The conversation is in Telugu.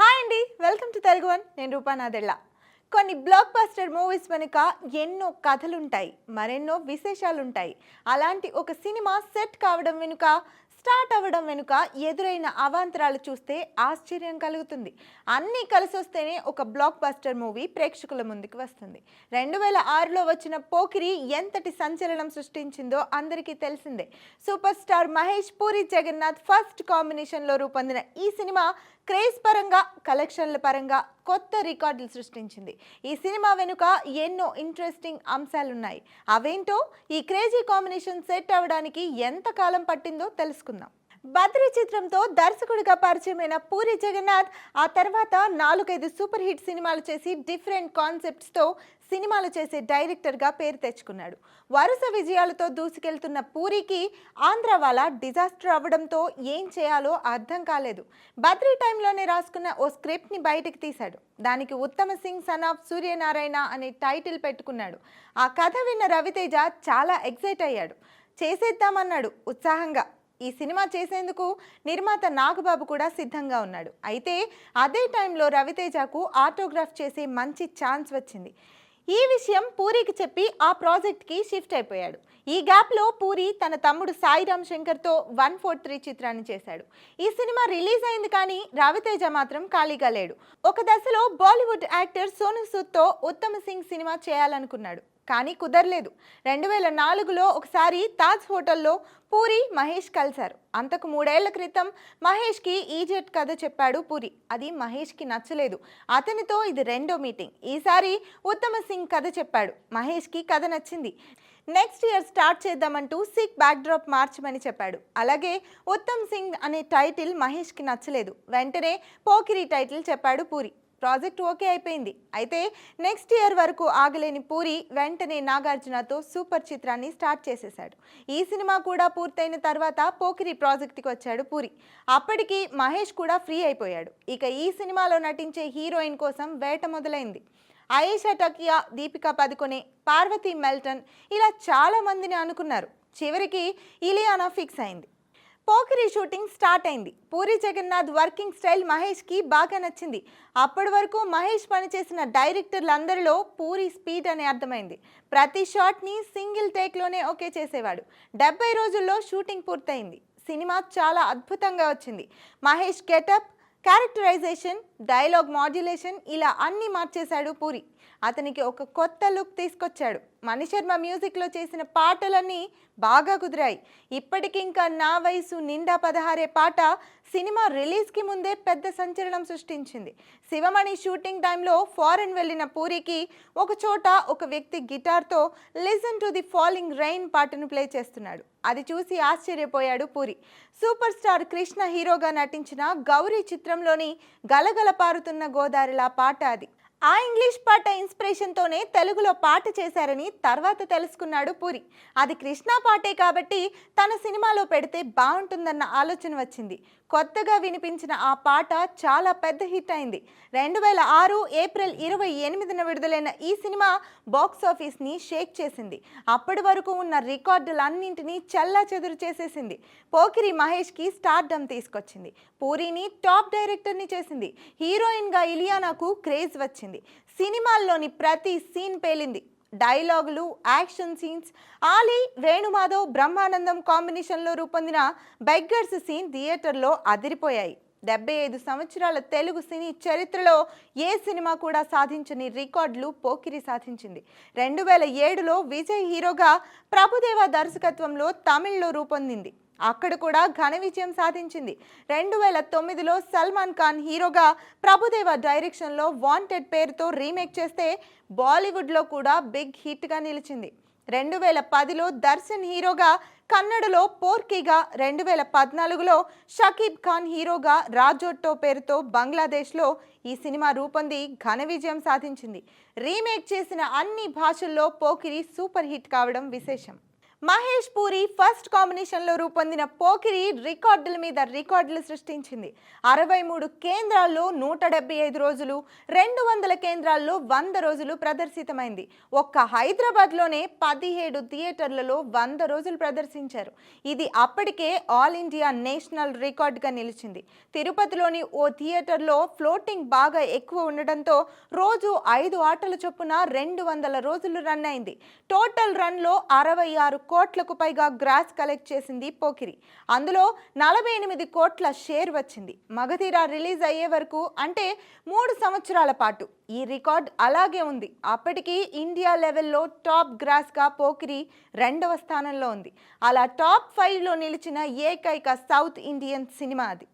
హాయ్ అండి వెల్కమ్ టు తెలుగు వన్ నేను రూపానాదెళ్ళ కొన్ని బ్లాక్ బస్టర్ మూవీస్ వెనుక ఎన్నో కథలుంటాయి మరెన్నో విశేషాలుంటాయి. అలాంటి ఒక సినిమా సెట్ కావడం వెనుక స్టార్ట్ అవ్వడం వెనుక ఎదురైన అవాంతరాలు చూస్తే ఆశ్చర్యం కలుగుతుంది. అన్నీ కలిసి వస్తేనే ఒక బ్లాక్ బస్టర్ మూవీ ప్రేక్షకుల ముందుకు వస్తుంది. రెండు వేల ఆరులో వచ్చిన పోకిరి ఎంతటి సంచలనం సృష్టించిందో అందరికీ తెలిసిందే. Super star Mahesh Puri Jagannadh first కాంబినేషన్లో రూపొందిన ఈ సినిమా క్రేజ్ పరంగా కలెక్షన్ల పరంగా కొత్త రికార్డులు సృష్టించింది. ఈ సినిమా వెనుక ఎన్నో ఇంట్రెస్టింగ్ అంశాలున్నాయి. అవేంటో ఈ క్రేజీ కాంబినేషన్ సెట్ అవ్వడానికి ఎంత కాలం పట్టిందో తెలుసుకుందాం. బద్రి చిత్రంతో దర్శకుడిగా పరిచయమైన పూరి జగన్నాథ్ ఆ తర్వాత నాలుగైదు సూపర్ హిట్ సినిమాలు చేసి డిఫరెంట్ కాన్సెప్ట్స్తో సినిమాలు చేసే డైరెక్టర్గా పేరు తెచ్చుకున్నాడు. వరుస విజయాలతో దూసుకెళ్తున్న పూరికి ఆంధ్ర వాళ్ళ డిజాస్టర్ అవ్వడంతో ఏం చేయాలో అర్థం కాలేదు. బద్రీ టైంలోనే రాసుకున్న ఓ స్క్రిప్ట్ని బయటకు తీశాడు. దానికి ఉత్తమ సింగ్ సన్ ఆఫ్ సూర్యనారాయణ అనే టైటిల్ పెట్టుకున్నాడు. ఆ కథ విన్న రవితేజ చాలా ఎక్సైట్ అయ్యాడు. చేసేద్దామన్నాడు ఉత్సాహంగా. ఈ సినిమా చేసేందుకు నిర్మాత నాగబాబు కూడా సిద్ధంగా ఉన్నాడు. అయితే అదే టైంలో రవితేజకు ఆటోగ్రాఫ్ చేసే మంచి ఛాన్స్ వచ్చింది. ఈ విషయం పూరికి చెప్పి ఆ ప్రాజెక్ట్కి షిఫ్ట్ అయిపోయాడు. ఈ గ్యాప్లో పూరి తన తమ్ముడు సాయిరామ్ శంకర్తో వన్ ఫోర్ త్రీ చిత్రాన్ని చేశాడు. ఈ సినిమా రిలీజ్ అయింది కానీ రవితేజ మాత్రం ఖాళీగా లేడు. ఒక దశలో బాలీవుడ్ యాక్టర్ సోను సూద్తో ఉత్తమ సింగ్ సినిమా చేయాలనుకున్నాడు. కానీ కుదరలేదు. రెండు వేల నాలుగులో ఒకసారి తాజ్ హోటల్లో పూరి మహేష్ కలిశారు. అంతకు మూడేళ్ళ క్రితం మహేష్కి ఈజెట్ కథ చెప్పాడు పూరి. అది మహేష్కి నచ్చలేదు. అతనితో ఇది రెండో మీటింగ్. ఈసారి ఉత్తమ సింగ్ కథ చెప్పాడు. మహేష్కి కథ నచ్చింది. నెక్స్ట్ ఇయర్ స్టార్ట్ చేద్దామంటూ సిక్ బ్యాక్డ్రాప్ మార్చమని చెప్పాడు. అలాగే ఉత్తమ్ సింగ్ అనే టైటిల్ మహేష్కి నచ్చలేదు. వెంటనే పోకిరి టైటిల్ చెప్పాడు పూరి. ప్రాజెక్ట్ ఓకే అయిపోయింది. అయితే నెక్స్ట్ ఇయర్ వరకు ఆగలేని పూరి వెంటనే నాగార్జునతో సూపర్ చిత్రాన్ని స్టార్ట్ చేసేశాడు. ఈ సినిమా కూడా పూర్తయిన తర్వాత పోకిరి ప్రాజెక్ట్కి వచ్చాడు పూరి. అప్పటికి మహేష్ కూడా ఫ్రీ అయిపోయాడు. ఇక ఈ సినిమాలో నటించే హీరోయిన్ కోసం వేట మొదలైంది. ఆయేషా టకియా దీపికా పదుకొనే పార్వతి మెల్టన్ ఇలా చాలా మందిని అనుకున్నారు. చివరికి ఇలియానా ఫిక్స్ అయింది. పోకిరి షూటింగ్ స్టార్ట్ అయింది. పూరి జగన్నాథ్ వర్కింగ్ స్టైల్ మహేష్కి బాగా నచ్చింది. అప్పటి వరకు మహేష్ పనిచేసిన డైరెక్టర్లందరిలో పూరి స్పీడ్ అని అర్థమైంది. ప్రతి షాట్ని సింగిల్ టేక్లోనే ఓకే చేసేవాడు. డెబ్బై రోజుల్లో షూటింగ్ పూర్తయింది. సినిమా చాలా అద్భుతంగా వచ్చింది. Mahesh getup characterisation dialogue modulation ఇలా అన్నీ మార్చేశాడు పూరి. అతనికి ఒక కొత్త లుక్ తీసుకొచ్చాడు. మణిశర్మ మ్యూజిక్లో చేసిన పాటలన్నీ బాగా కుదిరాయి. ఇప్పటికింకా నా వయసు నిండా పదహారే పాట సినిమా రిలీజ్కి ముందే పెద్ద సంచలనం సృష్టించింది. శివమణి షూటింగ్ టైంలో ఫారెన్ వెళ్ళిన పూరికి ఒక చోట ఒక వ్యక్తి గిటార్తో listen to the falling rain పాటను ప్లే చేస్తున్నాడు. అది చూసి ఆశ్చర్యపోయాడు పూరి. సూపర్ స్టార్ కృష్ణ హీరోగా నటించిన గౌరీ చిత్రంలోని గలగల పారుతున్న గోదారిలా పాట అది. ఆ ఇంగ్లీష్ పాట ఇన్స్పిరేషన్తోనే తెలుగులో పాట చేశారని తర్వాత తెలుసుకున్నాడు పూరి. అది కృష్ణ పాటే కాబట్టి తన సినిమాలో పెడితే బాగుంటుందన్న ఆలోచన వచ్చింది. కొత్తగా వినిపించిన ఆ పాట చాలా పెద్ద హిట్ అయింది. రెండు వేల ఆరు ఏప్రిల్ ఇరవై ఎనిమిదిన విడుదలైన ఈ సినిమా బాక్స్ ఆఫీస్ని షేక్ చేసింది. అప్పటి వరకు ఉన్న రికార్డులన్నింటినీ చల్లా చెదురు చేసేసింది. పోకిరి మహేష్కి స్టార్డమ్ తీసుకొచ్చింది. పూరిని టాప్ డైరెక్టర్ని చేసింది. హీరోయిన్గా ఇలియానాకు క్రేజ్ వచ్చింది. వచ్చింది సినిమాల్లోని ప్రతి సీన్ పేలింది. డైలాగులు యాక్షన్ సీన్స్. ఆలీ వేణుమాధవ్ బ్రహ్మానందం కాంబినేషన్లో రూపొందిన బెగ్గర్స్ సీన్ థియేటర్లో అదిరిపోయాయి. డెబ్బై ఐదు సంవత్సరాల తెలుగు సినీ చరిత్రలో ఏ సినిమా కూడా సాధించని రికార్డులు పోకిరి సాధించింది. రెండు వేల ఏడులో విజయ్ హీరోగా ప్రభుదేవ దర్శకత్వంలో తమిళ్ళో రూపొందింది. అక్కడ కూడా ఘన విజయం సాధించింది. రెండు వేల తొమ్మిదిలో సల్మాన్ ఖాన్ హీరోగా ప్రభుదేవ డైరెక్షన్లో వాంటెడ్ పేరుతో రీమేక్ చేస్తే బాలీవుడ్లో కూడా బిగ్ హిట్గా నిలిచింది. రెండు వేల పదిలో దర్శన్ హీరోగా కన్నడలో పోర్కీగా రెండు వేల పద్నాలుగులో షకీబ్ ఖాన్ హీరోగా రాజోట్టో పేరుతో బంగ్లాదేశ్లో ఈ సినిమా రూపొంది ఘన విజయం సాధించింది. రీమేక్ చేసిన అన్ని భాషల్లో పోకిరి సూపర్ హిట్ కావడం విశేషం. మహేష్ పూరి ఫస్ట్ కాంబినేషన్లో రూపొందిన పోకిరి రికార్డుల మీద రికార్డులు సృష్టించింది. అరవై మూడు కేంద్రాల్లో నూట డెబ్బై ఐదు రోజులు రెండు వందల కేంద్రాల్లో వంద రోజులు ప్రదర్శితమైంది. ఒక్క హైదరాబాద్లోనే పదిహేడు థియేటర్లలో వంద రోజులు ప్రదర్శించారు. ఇది అప్పటికే ఆల్ ఇండియా నేషనల్ రికార్డుగా నిలిచింది. తిరుపతిలోని ఓ థియేటర్లో ఫ్లోటింగ్ బాగా ఎక్కువ ఉండడంతో రోజు ఐదు ఆటల చొప్పున రెండు వందల రోజులు రన్ అయింది. టోటల్ రన్లో అరవై ఆరు కోట్లకు పైగా గ్రాస్ కలెక్ట్ చేసింది పోకిరి. అందులో నలభై ఎనిమిది కోట్ల షేర్ వచ్చింది. మగధీర రిలీజ్ అయ్యే వరకు అంటే మూడు సంవత్సరాల పాటు. ఈ రికార్డ్ అలాగే ఉంది. అప్పటికి ఇండియా లెవెల్లో టాప్ గ్రాస్గా పోకిరి రెండవ స్థానంలో ఉంది. అలా టాప్ ఫైవ్లో నిలిచిన ఏకైక సౌత్ ఇండియన్ సినిమా అది.